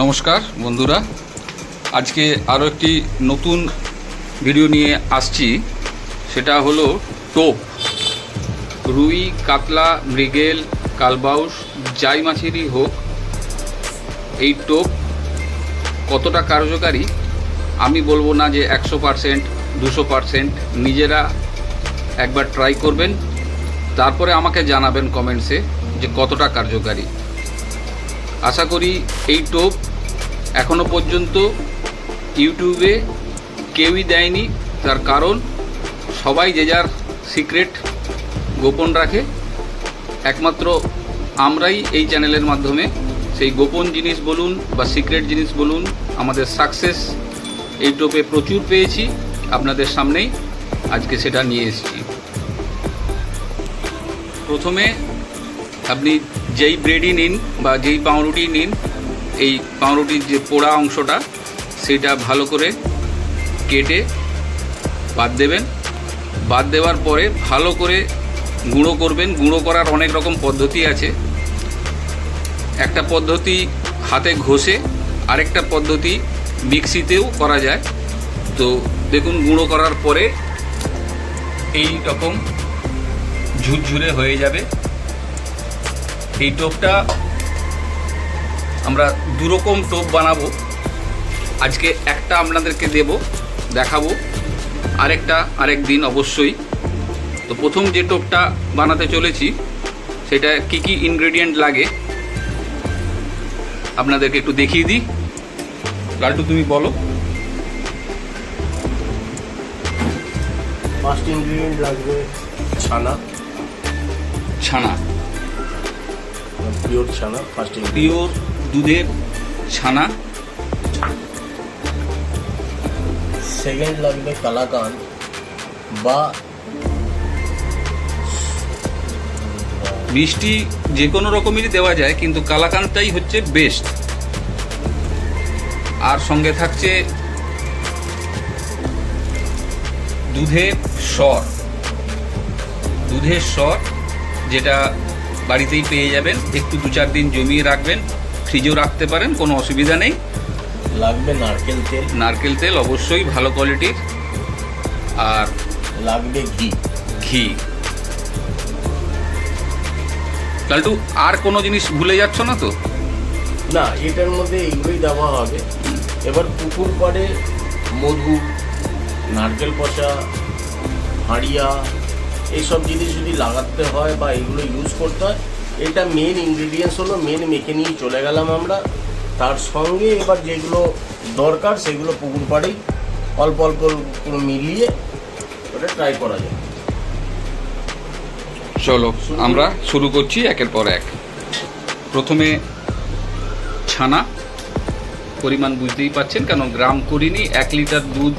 নমস্কার, বন্ধুরা। আজকে আরও একটি নতুন ভিডিও নিয়ে আসছি। সেটা হলো টোপ। রুই, কাতলা, মৃগেল, কালবাউস, যাই মাছেরই হোক, এই টোপ কতটা কার্যকারী? আমি বলব না যে একশো পারসেন্ট, দুশো পারসেন্ট। নিজেরা একবার ট্রাই করবেন। তারপরে আমাকে জানাবেন কমেন্টসে যে কতটা কার্যকারী। আশা করি এই টোপ এখনও পর্যন্ত ইউটিউবে কেউই দেয়নি। তার কারণ, সবাই যে যার সিক্রেট গোপন রাখে। একমাত্র আমরাই এই চ্যানেলের মাধ্যমে সেই গোপন জিনিস বলুন বা সিক্রেট জিনিস বলুন, আমাদের সাকসেস এই টোপে প্রচুর পেয়েছি। আপনাদের সামনেই আজকে সেটা নিয়ে এসেছি। প্রথমে আপনি যেই ব্রেডই নিন বা যেই পাউরুটি নিন, এই পাউরুটির যে পোড়া অংশটা, সেটা ভালো করে কেটে বাদ দেবেন। বাদ দেওয়ার পরে ভালো করে গুঁড়ো করবেন। গুঁড়ো করার অনেক রকম পদ্ধতি আছে। একটা পদ্ধতি হাতে ঘষে, আরেকটা পদ্ধতি মিক্সিতেও করা যায়। তো দেখুন, গুঁড়ো করার পরে এই রকম ঝুরঝুরে হয়ে যাবে। এই টোপটা আমরা দুরকম টোপ বানাবো। আজকে একটা আপনাদেরকে দেব দেখাবো। আরেকটা আরেক দিন অবশ্যই। তো প্রথম যে টোপটা বানাতে চলেছি সেটা কি কি ইনগ্রেডিয়েন্ট লাগে আপনাদেরকে একটু দেখিয়ে দিই। লালটু তুমি বলো। ফার্স্ট ইনগ্রিডিয়েন্ট লাগবে ছানা। ছানা। পিওর ছানা ফার্স্ট পিওর দুধের ছানা। সেকেন্ড লাগবে কালাকান বা মিষ্টি যে কোনো রকমেরই দেওয়া যায় কিন্তু কালাকানটাই হচ্ছে বেস্ট আর সঙ্গে থাকছে দুধের স্বর। দুধের স্বর যেটা বাড়িতেই পেয়ে যাবেন। একটু দু চার দিন জমিয়ে রাখবেন। ফ্রিজেও রাখতে পারেন কোনো অসুবিধা নেই। লাগবে নারকেল তেল। নারকেল তেল অবশ্যই ভালো কোয়ালিটির। আর লাগবে ঘি। ঘি। লালটু আর কোনো জিনিস ভুলে যাচ্ছ না তো? না এটার মধ্যে এগুলোই দেওয়া হবে। এবার পুকুর পাড়ে মধু নারকেল পচা হাঁড়িয়া এইসব জিনিস যদি লাগাতে হয় বা এগুলো ইউজ করতে হয় এটা মেন ইনগ্রিডিয়েন্টস হলো মেন মেখে নিয়ে চলে গেলাম আমরা। তার সঙ্গে এবার যেগুলো দরকার সেগুলো পুকুর পাড়েই অল্প অল্প মিলিয়ে ওটা ট্রাই করা যায়। চলো আমরা শুরু করছি একের পর এক। প্রথমে ছানা পরিমাণ বুঝতেই পাচ্ছেন কেন গ্রাম করিনি এক লিটার দুধ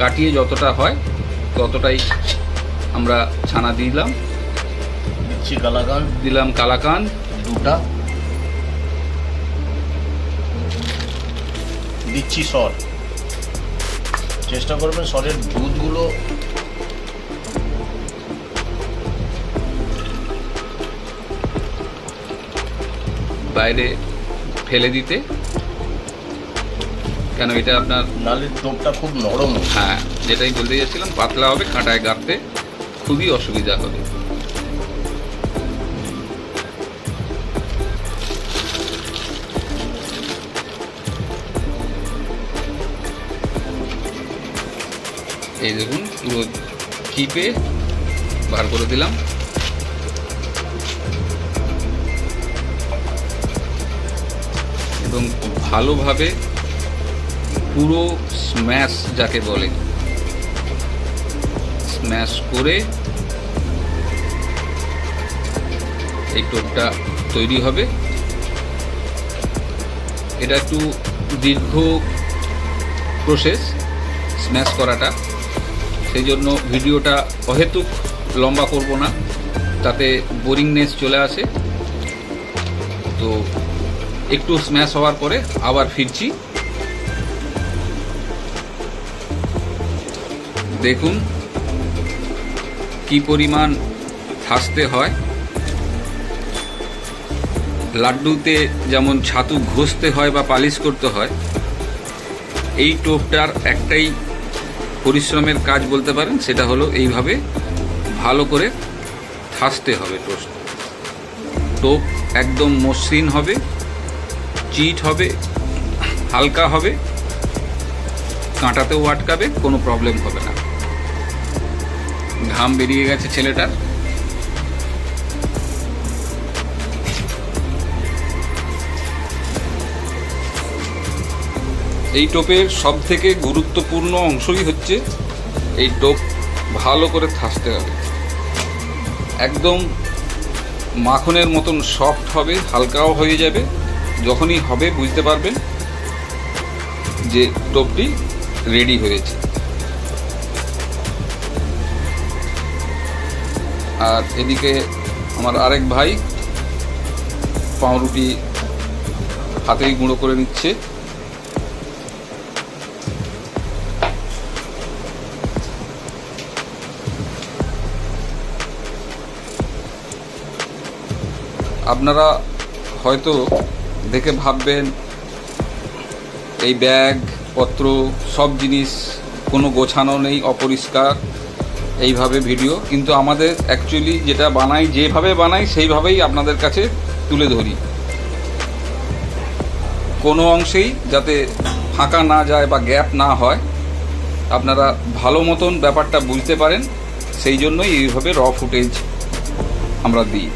কাটিয়ে যতটা হয় ততটাই আমরা ছানা দিলাম। দিচ্ছি কালাকান। দিলাম কালাকান। দুটা। দিচ্ছি সর। চেষ্টা করবেন সরের দুধগুলো বাইরে ফেলে দিতে। কেন এটা আপনার নালে টোপটা খুব নরম। হ্যাঁ যেটাই বলতে যাচ্ছিলাম পাতলা হবে কাঁটায় গাঁটতে খুবই অসুবিধা হবে। এই দেখুন, পুরো চিপে বার করে দিলাম। এবং ভালোভাবে পুরো স্ম্যাশ যাকে বলে স্ম্যাশ করে এই টোপটা তৈরি হবে। এটা একটু দীর্ঘ প্রসেস স্ম্যাশ করাটা। সেই জন্য ভিডিওটা অহেতুক লম্বা করব না, তাতে বোরিংনেস চলে আসে। তো একটু স্ম্যাশ হওয়ার পরে আবার ফিরছি। দেখুন কি পরিমাণ ঠাসতে হয়? লাড্ডুতে যেমন ছাতু ঘষতে হয় বা পালিশ করতে হয়, এই টোপটার একটাই পরিশ্রমের কাজ বলতে পারেন, সেটা হলো এইভাবে ভালো করে ঠাসতে হবে টোস্ট। টোপ একদম মসৃণ হবে, চিট হবে, হালকা হবে, কাঁটাতেও আটকাবে, কোনো প্রবলেম হবে না। ঘাম বেরিয়ে গেছে ছেলেটার। এই টোপের সব থেকে গুরুত্বপূর্ণ অংশই হচ্ছে এই টোপ ভালো করে থাসতে হবে। একদম মাখনের মতন সফট হবে, হালকাও হয়ে যাবে। যখনই হবে বুঝতে পারবেন যে টোপটি রেডি হয়েছে। আর এদিকে আমার আরেক ভাই পাউরুটি হাতেই গুঁড়ো করে নিচ্ছে। আপনারা হয়তো দেখে ভাববেন, এই ব্যাগ, পত্র, সব জিনিস কোনো গোছানো নেই, অপরিষ্কার। এইভাবে ভিডিও, কিন্তু আমাদের অ্যাকচুয়ালি যেটা বানাই, যেভাবে বানাই, সেইভাবেই আপনাদের কাছে তুলে ধরি। কোনো অংশেই যাতে ফাঁকা না যায় বা গ্যাপ না হয়, আপনারা ভালো মতন ব্যাপারটা বুঝতে পারেন, সেই জন্যই এইভাবে র ফুটেজ আমরা দিই।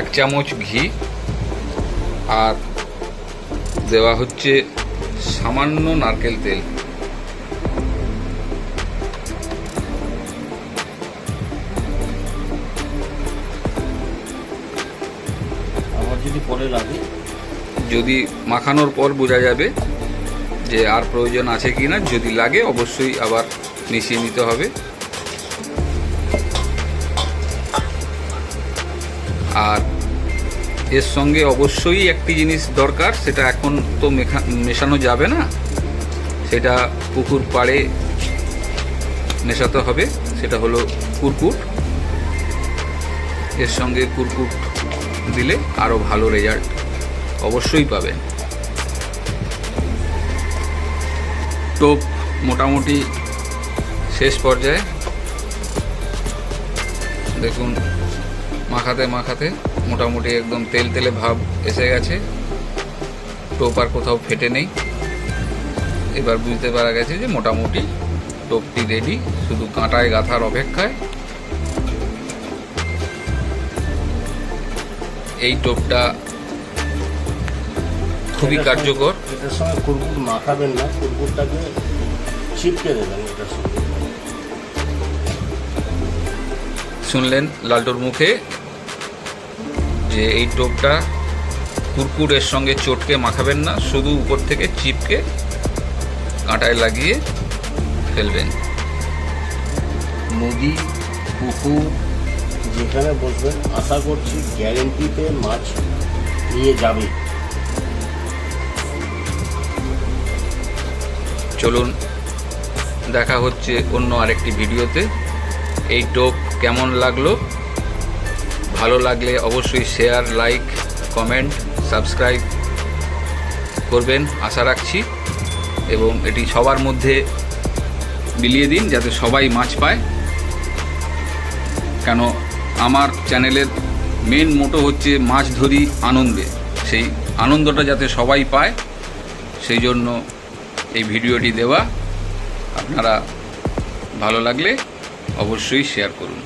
এক চামচ ঘি, আর দেওয়া হচ্ছে সামান্য নারকেল তেল। আমার যদি পরে লাগে। যদি মাখানোর পর বোঝা যাবে যে আর প্রয়োজন আছে কি না যদি লাগে অবশ্যই আবার মিশিয়ে নিতে হবে। আর এর সঙ্গে অবশ্যই একটি জিনিস দরকার, সেটা এখন তো মেশানো যাবে না। সেটা পুকুর পাড়ে মেশাতে হবে, সেটা হলো কুরকুট এর সঙ্গে কুরকুট দিলে আরও ভালো রেজাল্ট অবশ্যই পাবেন। টোপ মোটামুটি শেষ পর্যায়ে। দেখুন মাখাতে মাখাতে মোটামুটি একদম তেল তেলে ভাব এসে গেছে। টোপ আর কোথাও ফেটে নেই। এবার বুঝতে পারা গেছে যে মোটামুটি টোপটি রেডি শুধু কাঁটায় গাঁথার অপেক্ষায়। এই টোপটা খুবই কার্যকর। এটার সঙ্গে কুরকুট মাখাবেন না কুরকুটটাকে দেবেন এটার সঙ্গে। শুনলেন লালটুর মুখে? যে এই টোপটা কুরকুরের সঙ্গে চটকে মাখাবেন না শুধু উপর থেকে চিপকে কাঁটায় লাগিয়ে ফেলবেন। নদী পুকুর যেখানে বসবেন আশা করছি গ্যারেন্টিতে মাছ নিয়ে যাবে। চলুন দেখা হচ্ছে অন্য আরেকটি ভিডিওতে। এই টোপ কেমন লাগল? ভালো লাগলে অবশ্যই শেয়ার লাইক কমেন্ট সাবস্ক্রাইব করবেন। আশা রাখছি এবং এটি সবার মধ্যে বিলিয়ে দিন যাতে সবাই মাছ পায়। কেন আমার চ্যানেলের মেন মোটো হচ্ছে মাছ ধরি আনন্দে। সেই আনন্দটা যাতে সবাই পায়, সেই জন্য এই ভিডিওটি দেওয়া। আপনারা ভালো লাগলে অবশ্যই শেয়ার করুন।